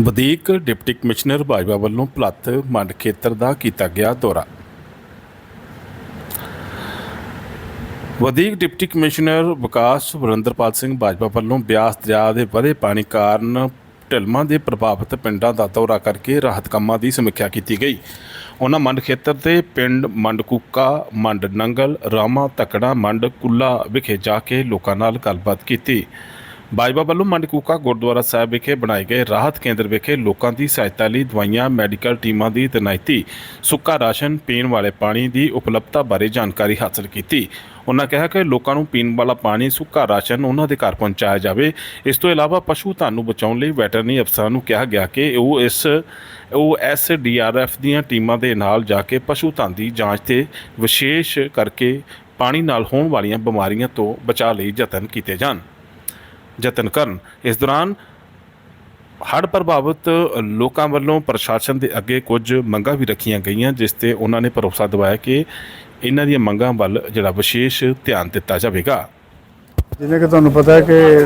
ਵਧੀਕ deputy commissioner Bajwa ਵੱਲੋਂ ਭਲੱਥ ਮੰਡ ਖੇਤਰ ਦਾ ਕੀਤਾ ਗਿਆ ਦੌਰਾ। ਵਧੀਕ ਡਿਪਟੀ ਕਮਿਸ਼ਨਰ ਵਿਕਾਸ ਵਰਿੰਦਰਪਾਲ ਸਿੰਘ ਬਾਜਵਾ ਵੱਲੋਂ ਬਿਆਸ ਦਰਿਆ ਦੇ ਵਧੇ ਪਾਣੀ ਕਾਰਨ ਢਿਲਮਾਂ ਦੇ ਪ੍ਰਭਾਵਿਤ ਪਿੰਡਾਂ ਦਾ ਦੌਰਾ ਕਰਕੇ ਰਾਹਤ ਕੰਮਾਂ ਦੀ ਸਮੀਖਿਆ ਕੀਤੀ ਗਈ। ਉਹਨਾਂ ਮੰਡ ਖੇਤਰ ਦੇ ਪਿੰਡ ਮੰਡ ਕੁੱਕਾ ਮੰਡ ਨੰਗਲ ਰਾਮਾ, ਤਕੜਾ, ਮੰਡ, ਕੁੱਲਾ ਵਿਖੇ ਜਾ ਕੇ ਲੋਕਾਂ ਨਾਲ ਗੱਲਬਾਤ ਕੀਤੀ। ਬਾਜਵਾ ਵੱਲੋਂ ਮੰਡਕੂਕਾ ਗੁਰਦੁਆਰਾ ਸਾਹਿਬ ਵਿਖੇ ਬਣਾਏ ਗਏ ਰਾਹਤ ਕੇਂਦਰ ਵਿਖੇ ਲੋਕਾਂ ਦੀ ਸਹਾਇਤਾ ਲਈ ਦਵਾਈਆਂ, ਮੈਡੀਕਲ ਟੀਮਾਂ ਦੀ ਤਨਾਇਤੀ ਸੁੱਕਾ ਰਾਸ਼ਨ ਪੀਣ ਵਾਲੇ ਪਾਣੀ ਦੀ ਉਪਲਬਧਤਾ ਬਾਰੇ ਜਾਣਕਾਰੀ ਹਾਸਲ ਕੀਤੀ। ਉਹਨਾਂ ਕਿਹਾ ਕਿ ਲੋਕਾਂ ਨੂੰ ਪੀਣ ਵਾਲਾ ਪਾਣੀ, ਸੁੱਕਾ ਰਾਸ਼ਨ ਉਹਨਾਂ ਦੇ ਘਰ ਪਹੁੰਚਾਇਆ ਜਾਵੇ। ਇਸ ਤੋਂ ਇਲਾਵਾ ਪਸ਼ੂ ਧਨ ਨੂੰ ਬਚਾਉਣ ਲਈ ਵੈਟਰਨਰੀ ਅਫਸਰਾਂ ਨੂੰ ਕਿਹਾ ਗਿਆ ਕਿ ਉਹ ਇਸ, ਉਹ ਐਸਡੀਆਰਐਫ ਦੀਆਂ ਟੀਮਾਂ ਦੇ ਨਾਲ ਜਾ ਕੇ ਪਸ਼ੂ ਧਨ ਦੀ ਜਾਂਚ ਤੇ ਵਿਸ਼ੇਸ਼ ਕਰਕੇ ਪਾਣੀ ਨਾਲ ਹੋਣ ਵਾਲੀਆਂ ਬਿਮਾਰੀਆਂ ਤੋਂ ਬਚਾਅ ਲਈ ਯਤਨ ਕੀਤੇ ਜਾਣ। ਯਤਨ ਕਰਨ। ਇਸ ਦੌਰਾਨ ਹੜ੍ਹ ਪ੍ਰਭਾਵਿਤ ਲੋਕਾਂ ਵੱਲੋਂ ਪ੍ਰਸ਼ਾਸਨ ਦੇ ਅੱਗੇ ਕੁਝ ਮੰਗਾਂ ਵੀ ਰੱਖੀਆਂ ਗਈਆਂ, ਜਿਸ ਤੇ ਉਹਨਾਂ ਨੇ ਭਰੋਸਾ ਦਿਵਾਇਆ ਕਿ ਇਹਨਾਂ ਦੀਆਂ ਮੰਗਾਂ ਵੱਲ ਜਿਹੜਾ ਵਿਸ਼ੇਸ਼ ਧਿਆਨ ਦਿੱਤਾ ਜਾਵੇਗਾ। ਜਿਵੇਂ ਕਿ ਤੁਹਾਨੂੰ ਪਤਾ ਹੈ ਕਿ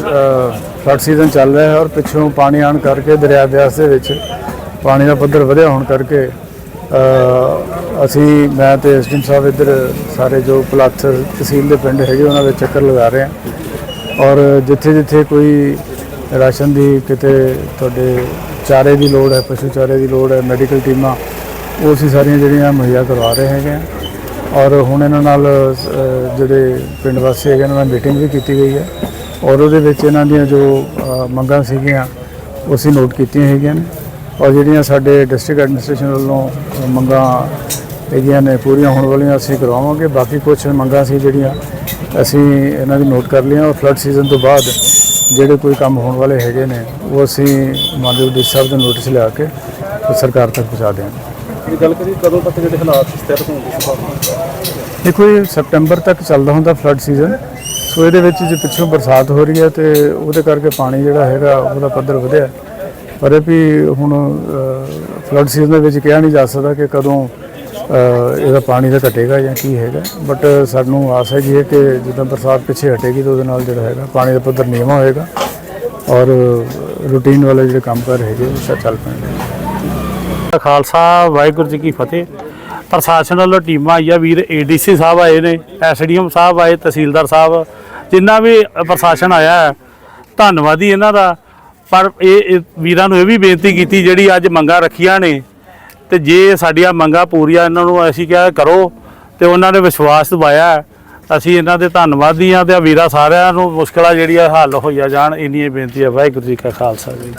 ਫਲੱਡ ਸੀਜ਼ਨ ਚੱਲ ਰਿਹਾ ਹੈ ਔਰ ਪਿੱਛੋਂ ਪਾਣੀ ਆਣ ਕਰਕੇ ਦਰਿਆ ਬਿਆਸ ਦੇ ਵਿੱਚ ਪਾਣੀ ਦਾ ਪੱਧਰ ਵਧਿਆ ਹੋਣ ਕਰਕੇ ਅਸੀਂ, ਮੈਂ ਤੇ ਐਸਡੀਐਮ ਸਾਹਿਬ ਇੱਧਰ ਸਾਰੇ ਜੋ ਪਲੱਥ ਤਹਿਸੀਲ ਦੇ ਪਿੰਡ ਹੈਗੇ, ਉਹਨਾਂ ਦੇ ਚੱਕਰ ਲਗਾ ਰਹੇ ਹਾਂ। ਔਰ ਜਿੱਥੇ ਜਿੱਥੇ ਕੋਈ ਰਾਸ਼ਨ ਦੀ ਕਿਤੇ ਤੁਹਾਡੇ ਚਾਰੇ ਦੀ ਲੋੜ ਹੈ, ਪਸ਼ੂ ਚਾਰੇ ਦੀ ਲੋੜ ਹੈ ਮੈਡੀਕਲ ਟੀਮਾਂ, ਉਹ ਅਸੀਂ ਸਾਰੀਆਂ ਜਿਹੜੀਆਂ ਮੁਹੱਈਆ ਕਰਵਾ ਰਹੇ ਹੈਗੇ ਹਾਂ। ਔਰ ਹੁਣ ਇਹਨਾਂ ਨਾਲ ਜਿਹੜੇ ਪਿੰਡ ਵਾਸੀ ਹੈਗੇ, ਇਹਨਾਂ ਨਾਲ ਮੀਟਿੰਗ ਵੀ ਕੀਤੀ ਗਈ ਹੈ। ਔਰ ਉਹਦੇ ਵਿੱਚ ਇਹਨਾਂ ਦੀਆਂ ਜੋ ਮੰਗਾਂ ਸੀਗੀਆਂ, ਉਹ ਅਸੀਂ ਨੋਟ ਕੀਤੀਆਂ ਹੈਗੀਆਂ ਨੇ। ਔਰ ਜਿਹੜੀਆਂ ਸਾਡੇ ਡਿਸਟ੍ਰਿਕਟ ਐਡਮਿਨਿਸਟ੍ਰੇਸ਼ਨ ਵੱਲੋਂ ਮੰਗਾਂ ਹੈਗੀਆਂ ਨੇ, ਪੂਰੀਆਂ ਹੋਣ ਵਾਲੀਆਂ ਅਸੀਂ ਕਰਵਾਵਾਂਗੇ। ਬਾਕੀ ਕੁਝ ਮੰਗਾਂ ਸੀ ਜਿਹੜੀਆਂ ਅਸੀਂ ਇਹਨਾਂ ਦੀ ਨੋਟ ਕਰ ਲਈਆਂ ਔਰ ਫਲੱਡ ਸੀਜ਼ਨ ਤੋਂ ਬਾਅਦ ਜਿਹੜੇ ਕੋਈ ਕੰਮ ਹੋਣ ਵਾਲੇ ਹੈਗੇ ਨੇ ਉਹ ਅਸੀਂ ਮਾਨਯੋਗ ਡੀ ਸਾਹਿਬ ਦੇ ਨੋਟਿਸ ਲਿਆ ਕੇ ਸਰਕਾਰ ਤੱਕ ਪਹੁੰਚਾ ਦਿਆਂਗੇ। ਇਹ ਗੱਲ ਕਰੀ ਕਦੋਂ ਤੱਕ ਜਿਹੜੇ ਹਾਲਾਤ ਸਥਿਰ ਹੋਣ ਦੀ ਸੰਭਾਵਨਾ ਦੇਖੋ ਇਹ ਸਪਟੈਂਬਰ ਤੱਕ ਚੱਲਦਾ ਹੁੰਦਾ ਫਲੱਡ ਸੀਜ਼ਨ ਸੋ ਇਹਦੇ ਵਿੱਚ ਜੇ ਪਿੱਛੋਂ ਬਰਸਾਤ ਹੋ ਰਹੀ ਹੈ ਤੇ ਉਹਦੇ ਕਰਕੇ ਪਾਣੀ ਜਿਹੜਾ ਹੈਗਾ ਉਹਦਾ ਪੱਧਰ ਵਧਿਆ। ਪਰ ਇਹ ਵੀ ਹੁਣ ਫਲੱਡ ਸੀਜ਼ਨ ਦੇ ਵਿੱਚ ਕਿਹਾ ਨਹੀਂ ਜਾ ਸਕਦਾ ਕਿ ਕਦੋਂ ਇਹਦਾ ਪਾਣੀ ਦਾ ਘਟੇਗਾ ਜਾਂ ਕੀ ਹੈਗਾ। ਬਟ ਸਾਨੂੰ ਆਸ ਹੈਗੀ ਹੈ ਕਿ ਜਦੋਂ ਬਰਸਾਤ ਪਿੱਛੇ ਹਟੇਗੀ ਤਾਂ ਉਹਦੇ ਨਾਲ ਜਿਹੜਾ ਹੈਗਾ ਪਾਣੀ ਦਾ ਪੱਧਰ ਨੀਵਾਂ ਹੋਏਗਾ ਔਰ ਰੂਟੀਨ ਵਾਲੇ ਜਿਹੜੇ ਕੰਮ ਕਰ ਹੈਗੇ ਉਹ ਸਾ ਚੱਲ ਪੈਣਗੇ। ਖਾਲਸਾ ਵਾਹਿਗੁਰੂ ਜੀ ਕੀ ਫਤਿਹ। ਪ੍ਰਸ਼ਾਸਨ ਵੱਲੋਂ ਟੀਮਾਂ ਆਈਆਂ ਵੀਰ ਏਡੀਸੀ ਸਾਹਿਬ ਆਏ ਨੇ ਐਸਡੀਐਮ ਸਾਹਿਬ ਆਏ ਤਹਿਸੀਲਦਾਰ ਸਾਹਿਬ ਜਿੰਨਾ ਵੀ ਪ੍ਰਸ਼ਾਸਨ ਆਇਆ ਹੈ, ਧੰਨਵਾਦੀ ਇਹਨਾਂ ਦਾ। ਪਰ ਇਹ ਇਹ ਵੀਰਾਂ ਨੂੰ ਇਹ ਵੀ ਬੇਨਤੀ ਕੀਤੀ ਜਿਹੜੀ ਅੱਜ ਮੰਗਾਂ ਰੱਖੀਆਂ ਨੇ ਤੇ ਜੇ ਸਾਡੀਆਂ ਮੰਗਾਂ ਪੂਰੀਆਂ ਇਹਨਾਂ ਨੂੰ ਅਸੀਂ ਕਿਹਾ ਕਰੋ ਤੇ ਉਹਨਾਂ ਨੇ ਵਿਸ਼ਵਾਸ ਦਿਵਾਇਆ, ਅਸੀਂ ਇਹਨਾਂ ਦੇ ਧੰਨਵਾਦੀ ਹਾਂ ਤੇ ਵੀਰਾ ਸਾਰਿਆਂ ਨੂੰ ਮੁਸ਼ਕਲਾਂ ਜਿਹੜੀਆਂ ਹੱਲ ਹੋਈਆਂ ਜਾਣ ਇੰਨੀ ਹੀ ਬੇਨਤੀ ਹੈ। ਵਾਹਿਗੁਰੂ ਜੀ ਕਾ ਖਾਲਸਾ ਜੀ।